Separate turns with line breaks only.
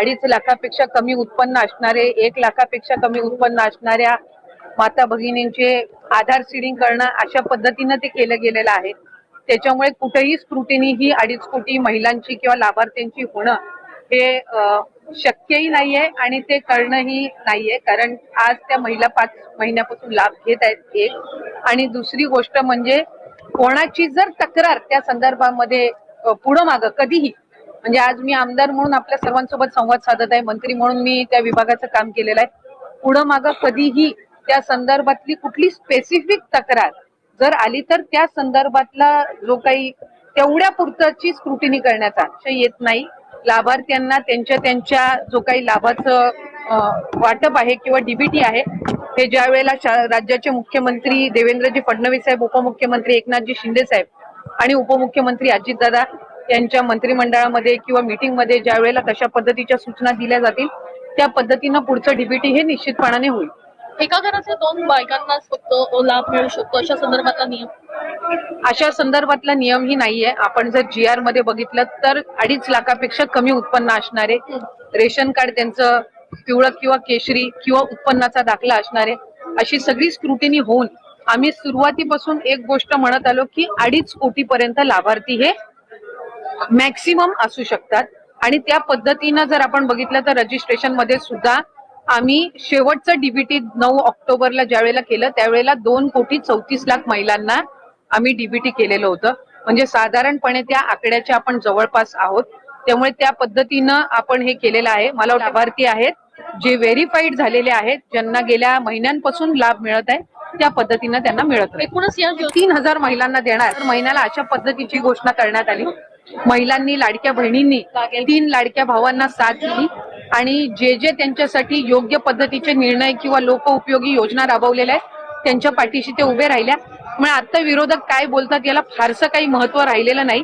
अडीच लाखापेक्षा कमी उत्पन्न असणारे एक लाखापेक्षा कमी उत्पन्न असणाऱ्या माता भगिनींचे आधार सीडिंग करणं अशा पद्धतीनं ते केलं गेलेलं आहे. त्याच्यामुळे कुठेही स्क्रुटिनी ही अडीच कोटी महिलांची किंवा लाभार्थ्यांची होणं हे शक्यही नाहीये आणि ते करणंही नाहीये. कारण आज त्या महिला पाच महिन्यापासून लाभ घेत आहेत एक. आणि दुसरी गोष्ट म्हणजे कोणाची जर तक्रार त्या संदर्भामध्ये पुढं मागं कधीही म्हणजे आज मी आमदार म्हणून आपल्या सर्वांसोबत संवाद साधत आहे. मंत्री म्हणून मी त्या विभागाचं काम केलेलं आहे. पुढं मागं कधीही त्या संदर्भातली कुठली स्पेसिफिक तक्रार जर आली तर त्या संदर्भातला जो काही तेवढ्या पुरतची स्क्रुटिनी करण्याचा आशय येत नाही. लाभार्थ्यांना त्यांच्या त्यांच्या जो काही लाभाचं वाटप आहे किंवा डीबीटी आहे हे ज्या वेळेला राज्याचे मुख्यमंत्री देवेंद्रजी फडणवीस साहेब उपमुख्यमंत्री एकनाथजी शिंदे साहेब आणि उपमुख्यमंत्री अजितदादा यांच्या मंत्रिमंडळामध्ये किंवा मीटिंगमध्ये ज्या वेळेला तशा पद्धतीच्या सूचना दिल्या जातील त्या पद्धतीनं पुढचं डीबीटी हे निश्चितपणाने होईल.
एका घराच्या दोन बायकांनाच फक्त लाभ मिळू शकतो अशा संदर्भातला नियम?
अशा संदर्भातला नियमही नाहीये. आपण जर जी आरमध्ये बघितलं तर अडीच लाखापेक्षा कमी उत्पन्न असणारे रेशन कार्ड त्यांचं पिवळं किंवा केशरी किंवा उत्पन्नाचा दाखला असणारे अशी सगळी स्क्रुटिनी होऊन आम्ही सुरुवातीपासून एक गोष्ट म्हणत आलो की अडीच कोटीपर्यंत लाभार्थी हे मॅक्सिमम असू शकतात. आणि त्या पद्धतीनं जर आपण बघितलं तर रजिस्ट्रेशनमध्ये सुद्धा आम्ही शेवटचं डीबीटी नऊ ऑक्टोबरला ज्या वेळेला केलं त्यावेळेला दोन कोटी चौतीस लाख महिलांना आम्ही डीबीटी केलेलं होतं. म्हणजे साधारणपणे त्या आकड्याच्या आपण जवळपास आहोत. त्यामुळे त्या पद्धतीनं आपण हे केलेलं आहे. मला लाभार्थी आहेत जे व्हेरीफाईड झालेले आहेत ज्यांना गेल्या महिन्यांपासून लाभ मिळत आहे त्या पद्धतीनं त्यांना मिळत आहे.
एकूणच या
तीन हजार महिलांना देणार. तर महिन्याला अशा पद्धतीची घोषणा करण्यात आली. महिलांनी लाडक्या बहिणींनी तीन लाडक्या भावांना साथ दिली आणि जे जे त्यांच्यासाठी योग्य पद्धतीचे निर्णय किंवा लोकउपयोगी योजना राबवलेल्या आहेत त्यांच्या पाठीशी ते उभे राहिल्या. मुळे आता विरोधक काय बोलतात याला फारसं काही महत्त्व राहिलेलं नाही.